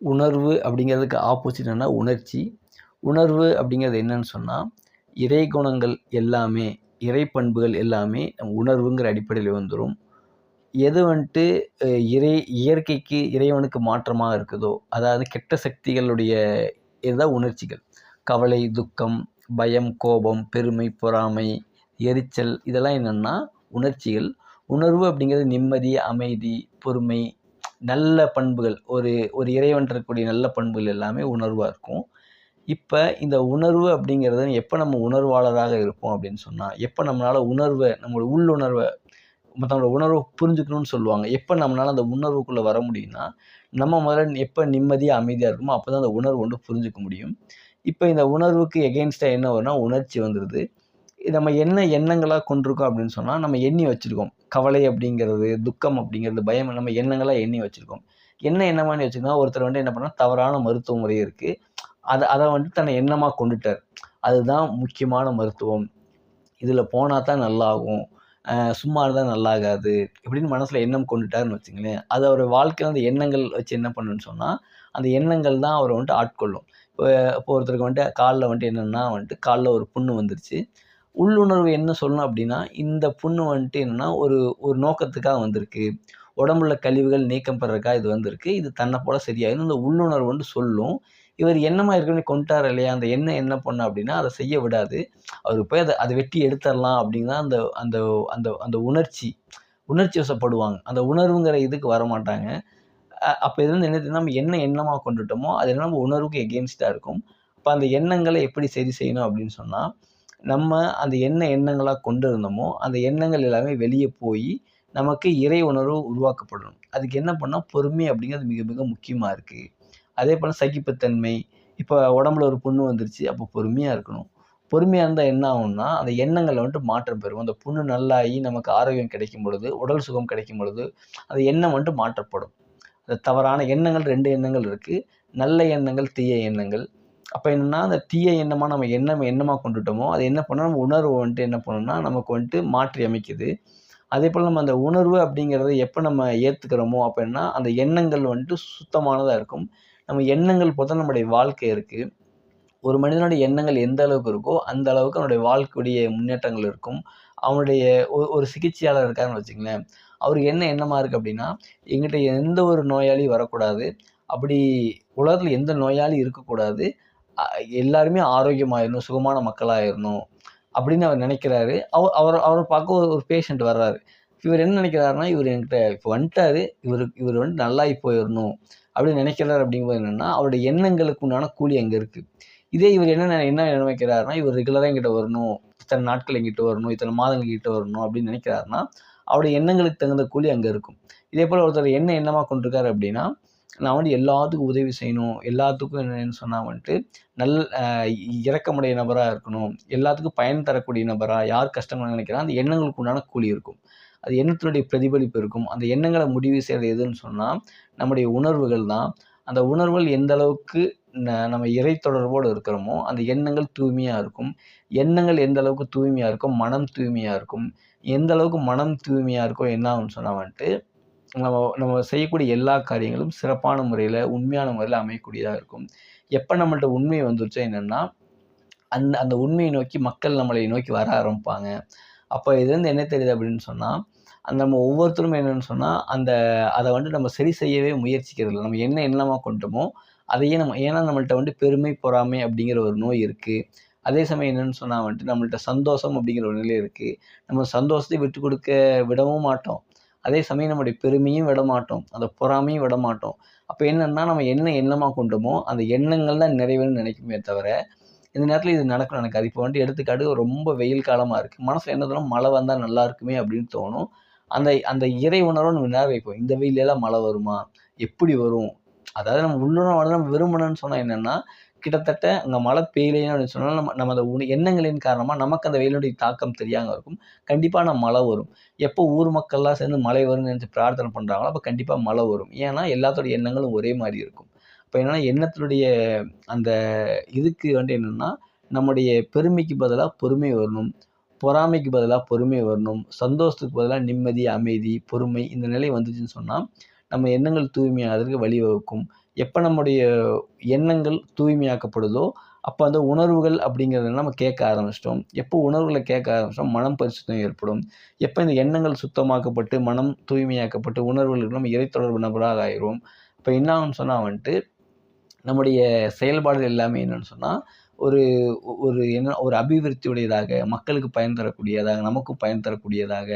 உணர்வு அப்படிங்கிறதுக்கு ஆப்போசிட் என்ன உணர்ச்சி. உணர்வு அப்படிங்கிறது என்னன்னு சொன்னால் இறை குணங்கள் எல்லாமே இறை பண்புகள் எல்லாமே உணர்வுங்கிற அடிப்படையில் வந்துடும் எது வந்துட்டு இறை இயற்கைக்கு இறைவனுக்கு மாற்றமாக இருக்குதோ அதாவது கெட்ட சக்திகளுடைய இதுதான் உணர்ச்சிகள். கவலை துக்கம் பயம் கோபம் பெருமை பொறாமை எரிச்சல் இதெல்லாம் என்னென்னா உணர்ச்சிகள். உணர்வு அப்படிங்கிறது நிம்மதி அமைதி பொறுமை நல்ல பண்புகள் ஒரு ஒரு இறைவன் இருக்கக்கூடிய நல்ல பண்புகள் எல்லாமே உணர்வாக இருக்கும். இப்போ இந்த உணர்வு அப்படிங்கிறது எப்போ நம்ம உணர்வாளராக இருப்போம் அப்படின்னு சொன்னால் எப்போ நம்மளால் உணர்வை நம்மளோட உள்ளுணர்வை மற்றவங்களோட உணர்வை புரிஞ்சுக்கணும்னு சொல்லுவாங்க. எப்போ நம்மளால் அந்த உணர்வுக்குள்ளே வர முடியும்னா நம்ம முதல்ல எப்போ நிம்மதியாக அமைதியாக இருக்குமோ அப்போ தான் அந்த உணர்வு ஒன்று புரிஞ்சுக்க முடியும். இப்போ இந்த உணர்வுக்கு எகெயின்ஸ்டாக என்ன வரும்னா உணர்ச்சி வந்துடுது நம்ம என்ன எண்ணங்களாக கொண்டிருக்கோம் அப்படின்னு சொன்னால் நம்ம எண்ணி வச்சுருக்கோம். கவலை அப்படிங்கிறது துக்கம் அப்படிங்கிறது பயம் நம்ம எண்ணங்களாக எண்ணி வச்சுருக்கோம். என்ன எண்ணமானி வச்சுருக்கோம் ஒருத்தர் வந்து என்ன பண்ணால் தவறான மருத்துவ முறை இருக்குது அதை அதை வந்துட்டு தன்னை எண்ணமாக கொண்டுட்டார். அதுதான் முக்கியமான மருத்துவம். இதில் போனால் தான் நல்லாகும். சும்மா இருந்தால் நல்லாகாது. இப்படின்னு மனசில் எண்ணம் கொண்டுட்டாருன்னு வச்சுங்களேன் அது அவர் வாழ்க்கையில் அந்த எண்ணங்கள் வச்சு என்ன பண்ணுன்னு சொன்னால் அந்த எண்ணங்கள் தான் அவரை வந்துட்டு ஆட்கொள்ளும். இப்போ இப்போ ஒருத்தருக்கு வந்துட்டு காலில் வந்துட்டு என்னென்னா வந்துட்டு காலில் ஒரு புண்ணு வந்துருச்சு. உள்ளுணர்வு என்ன சொல்லணும் அப்படின்னா இந்த புண்ணு வந்துட்டு என்னென்னா ஒரு ஒரு நோக்கத்துக்காக வந்திருக்கு. உடம்புல கழிவுகள் நீக்கம் பெறதுக்காக இது வந்திருக்கு. இது தன்னை போல் சரியாயிடும். இந்த உள்ளுணர்வு வந்து சொல்லும். இவர் என்னமா இருக்குன்னு கொண்டுட்டார் இல்லையா? அந்த எண்ணம் என்ன பண்ண அப்படின்னா அதை செய்ய விடாது. அவர் போய் அதை அதை வெட்டி எடுத்துடலாம் அப்படின்னா அந்த அந்த அந்த அந்த உணர்ச்சி உணர்ச்சி வசப்படுவாங்க. அந்த உணர்வுங்கிற இதுக்கு வர மாட்டாங்க அப்போ இது வந்து என்ன நம்ம என்ன எண்ணமாக கொண்டுட்டோமோ அது என்ன நம்ம உணர்வுக்கு எகென்ஸ்டாக இருக்கும். அப்போ அந்த எண்ணங்களை எப்படி சரி செய்யணும் அப்படின்னு சொன்னால் நம்ம அந்த என்ன எண்ணங்களாக கொண்டு இருந்தோமோ அந்த எண்ணங்கள் எல்லாமே வெளியே போய் நமக்கு இறை உணர்வு உருவாக்கப்படணும். அதுக்கு என்ன பண்ணால் பொறுமை அப்படிங்கிறது மிக மிக முக்கியமாக இருக்குது அதே போல் சகிப்புத்தன்மை. இப்போ உடம்புல ஒரு புண்ணு வந்துருச்சு அப்போ பொறுமையாக இருக்கணும். பொறுமையாக இருந்தால் என்ன ஆகும்னா அந்த எண்ணங்களை வந்துட்டு மாற்றம் பெறும். அந்த புண்ணு நல்லாகி நமக்கு ஆரோக்கியம் கிடைக்கும் பொழுது உடல் சுகம் கிடைக்கும் பொழுது அந்த எண்ணம் வந்துட்டு மாற்றப்படும். அந்த தவறான எண்ணங்கள் ரெண்டு எண்ணங்கள் இருக்குது நல்ல எண்ணங்கள் தீய எண்ணங்கள். அப்போ என்னென்னா அந்த தீய எண்ணமாக நம்ம எண்ணம் எண்ணமாக கொண்டுட்டோமோ அது என்ன பண்ணால் நம்ம உணர்வு வந்துட்டு என்ன பண்ணணும்னா நமக்கு வந்துட்டு மாற்றி அமைக்குது. அதே போல் நம்ம அந்த உணர்வு அப்படிங்கிறத எப்போ நம்ம ஏற்றுக்கிறோமோ அப்படின்னா அந்த எண்ணங்கள் வந்துட்டு சுத்தமானதாக இருக்கும். நம்ம எண்ணங்கள் பொறுத்த நம்முடைய வாழ்க்கை இருக்குது ஒரு மனிதனுடைய எண்ணங்கள் எந்த அளவுக்கு இருக்கோ அந்த அளவுக்கு அவனுடைய வாழ்க்கையுடைய முன்னேற்றங்கள் இருக்கும். அவனுடைய ஒரு ஒரு சிகிச்சையாளர் இருக்காருன்னு வச்சுங்களேன் அவருக்கு என்ன எண்ணமாக இருக்குது அப்படின்னா எங்கிட்ட எந்த ஒரு நோயாளியும் வரக்கூடாது. அப்படி உலகத்தில் எந்த நோயாளி இருக்கக்கூடாது. எல்லாருமே ஆரோக்கியமாயிடணும் சுகமான மக்களாகிடணும் அப்படின்னு அவர் நினைக்கிறாரு. அவர் அவர் அவரை பார்க்க ஒரு ஒரு பேஷண்ட் வர்றாரு. இவர் என்ன நினைக்கிறாருன்னா இவர் என்கிட்ட இப்போ வந்துட்டாரு. இவர் இவர் வந்து நல்லாகி போயிடணும் அப்படின்னு நினைக்கிறார் அப்படிங்கும்போது என்னென்னா அவருடைய எண்ணங்களுக்கு உண்டான கூலி அங்கே இருக்குது இதே இவர் என்ன என்ன நினைக்கிறாருன்னா இவர் ரெகுலராக எங்கிட்ட வரணும். இத்தனை நாட்கள் எங்கிட்ட வரணும். இத்தனை மாதங்கள் கிட்ட வரணும் அப்படின்னு நினைக்கிறாருன்னா அவருடைய எண்ணங்களுக்கு தகுந்த கூலி அங்கே இருக்கும். இதே போல் ஒருத்தர் என்ன எண்ணமாக கொண்டிருக்காரு அப்படின்னா நான் வந்து எல்லாத்துக்கும் உதவி செய்யணும் எல்லாத்துக்கும் என்னன்னு சொன்னால் வந்துட்டு நல் இறக்கமுடைய நபராக இருக்கணும் எல்லாத்துக்கும் பயன் தரக்கூடிய நபராக யார் கஷ்டமாக நினைக்கிறான் அந்த எண்ணங்களுக்கு உண்டான கூலி இருக்கும். அது எண்ணத்தினுடைய பிரதிபலிப்பு இருக்கும். அந்த எண்ணங்களை முடிவு செய்கிறது எதுன்னு சொன்னால் நம்முடைய உணர்வுகள் தான். அந்த உணர்வுகள் எந்த அளவுக்கு நம்ம இறை தொடர்போடு இருக்கிறோமோ அந்த எண்ணங்கள் தூய்மையாக இருக்கும். எண்ணங்கள் எந்த அளவுக்கு தூய்மையாக இருக்கும் மனம் தூய்மையாக இருக்கும். எந்த அளவுக்கு மனம் தூய்மையாக இருக்கோ என்ன ஆகும்னு சொன்னால் வந்துட்டு நம்ம நம்ம செய்யக்கூடிய எல்லா காரியங்களும் சிறப்பான முறையில் உண்மையான முறையில் அமையக்கூடியதாக இருக்கும். எப்போ நம்மள்ட்ட உண்மை வந்துருச்சோ என்னென்னா அந்த அந்த உண்மையை நோக்கி மக்கள் நம்மளை நோக்கி வர ஆரம்பிப்பாங்க. அப்போ இது வந்து என்ன தெரியுது அப்படின்னு சொன்னால் அந்த நம்ம ஒவ்வொருத்தரும் என்னென்னு சொன்னால் அந்த அதை வந்து நம்ம சரி செய்யவே முயற்சிக்கிறது இல்லை நம்ம என்ன எண்ணமாக கொண்டோமோ அதையே நம்ம ஏன்னா நம்மள்ட்ட வந்து பெருமை பொறாமை அப்படிங்கிற ஒரு நோய் இருக்குது அதே சமயம் என்னென்னு சொன்னால் வந்துட்டு நம்மள்ட்ட சந்தோஷம் அப்படிங்கிற ஒரு நிலை இருக்குது நம்ம சந்தோஷத்தை விட்டு கொடுக்க விடவும் மாட்டோம். அதே சமயம் நம்முடைய பெருமையும் விட மாட்டோம் அந்த பொறாமையும் விட மாட்டோம் அப்போ என்னென்னா நம்ம என்ன எண்ணமாக கொண்டோமோ அந்த எண்ணங்கள் தான் நிறைவேன்னு நினைக்குமே தவிர இந்த நேரத்தில் இது நடக்கும் அது இப்போ வந்துட்டு எடுத்துக்காட்டு ரொம்ப வெயில் காலமாக இருக்குது மனசில் என்ன தோணும்? மழை வந்தால் நல்லா இருக்குமே அப்படின்னு தோணும். அந்த அந்த இறை உணர்வை நம்ம நேரம் வைப்போம். இந்த வெயிலெல்லாம் மழை வருமா? எப்படி வரும்? அதாவது நம்ம உள்ளுணர்வு நம்ம விரும்பணும்னு சொன்னால் என்னென்னா கிட்டத்தட்ட அங்கே மழை பெய்யலைன்னு அப்படின்னு சொன்னால் நம்ம நம்ம அந்த உண எண்ணங்களின் காரணமாக நமக்கு அந்த வெயிலுடைய தாக்கம் தெரியாமல் இருக்கும். கண்டிப்பாக நம்ம மழை வரும். எப்போ ஊர் மக்கள்லாம் சேர்ந்து மழை வரும்னு நினச்சி பிரார்த்தனை பண்ணுறாங்களோ அப்போ கண்டிப்பாக மழை வரும். ஏன்னா எல்லாத்தோடைய எண்ணங்களும் ஒரே மாதிரி இருக்கும். இப்போ என்னென்னா எண்ணத்தினுடைய அந்த இதுக்கு வந்து என்னென்னா நம்முடைய பெருமைக்கு பதிலாக பொறுமை வரணும். பொறாமைக்கு பதிலாக பொறுமை வரணும். சந்தோஷத்துக்கு பதிலாக நிம்மதி அமைதி பொறுமை இந்த நிலை வந்துச்சுன்னு சொன்னால் நம்ம எண்ணங்கள் தூய்மையாகிறதுக்கு வழிவகுக்கும். எப்போ நம்முடைய எண்ணங்கள் தூய்மையாக்கப்படுதோ அப்போ அந்த உணர்வுகள் அப்படிங்கிறத நம்ம கேட்க ஆரம்பிச்சிட்டோம். எப்போ உணர்வுகளை கேட்க ஆரம்பிச்சிட்டோம்? மனம் பரிசுத்தம் ஏற்படும். எப்போ இந்த எண்ணங்கள் சுத்தமாக்கப்பட்டு மனம் தூய்மையாக்கப்பட்டு உணர்வுகளுக்கு நம்ம இறை தொடர்பு நபராக ஆயிரும் இப்போ என்ன சொன்னால் வந்துட்டு நம்முடைய செயல்பாடுகள் எல்லாமே என்னென்னு சொன்னால் ஒரு ஒரு என்ன ஒரு அபிவிருத்தியுடையதாக மக்களுக்கு பயன் தரக்கூடியதாக நமக்கும் பயன் தரக்கூடியதாக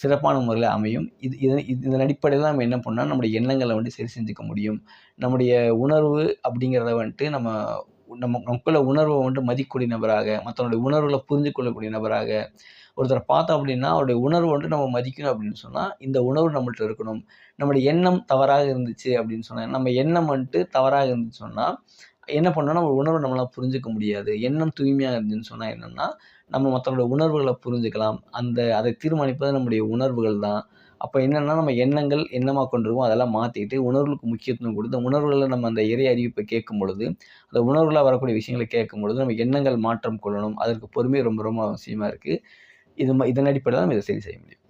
சிறப்பான முறையில் அமையும். இது இது இதன் அடிப்படையில் நம்ம என்ன பண்ணால் நம்முடைய எண்ணங்களை வந்துட்டு சரி செஞ்சுக்க முடியும். நம்முடைய உணர்வு அப்படிங்கிறத வந்துட்டு நம்ம நம்ம நமக்குள்ள உணர்வை வந்துட்டு மதிக்கக்கூடிய நபராக மற்றவனுடைய உணர்வுகளை புரிஞ்சு கொள்ளக்கூடிய நபராக ஒருத்தரை பார்த்தோம் அப்படின்னா அவருடைய உணர்வு வந்துட்டு நம்ம மதிக்கணும் அப்படின்னு சொன்னால் இந்த உணர்வு நம்மள்ட்ட இருக்கணும். நம்முடைய எண்ணம் தவறாக இருந்துச்சு அப்படின்னு சொன்னால் நம்ம எண்ணம் வந்துட்டு தவறாக இருந்துச்சு சொன்னால் என்ன பண்ணோம்னா நம்ம உணர்வை நம்மளால் புரிஞ்சுக்க முடியாது. எண்ணம் தூய்மையாக இருந்துச்சுன்னு சொன்னால் என்னென்னா நம்ம மற்றவங்களோட உணர்வுகளை புரிஞ்சுக்கலாம். அந்த அதை தீர்மானிப்பது நம்முடைய உணர்வுகள் தான். அப்போ என்னென்னா நம்ம எண்ணங்கள் என்னமாக கொண்டிருக்கோம் அதெல்லாம் மாற்றிட்டு உணர்வுகளுக்கு முக்கியத்துவம் கொடுத்து உணர்வுகளை நம்ம அந்த இறை அறிவிப்பை கேட்கும் பொழுது அந்த உணர்வுகளாக வரக்கூடிய விஷயங்களை கேட்கும் பொழுது நம்ம எண்ணங்கள் மாற்றம் கொள்ளணும். அதற்கு பொறுமை ரொம்ப ரொம்ப அவசியமாக இருக்குது இது ம இதன் அடிப்படையில் நம்ம இதை சரி செய்ய முடியும்.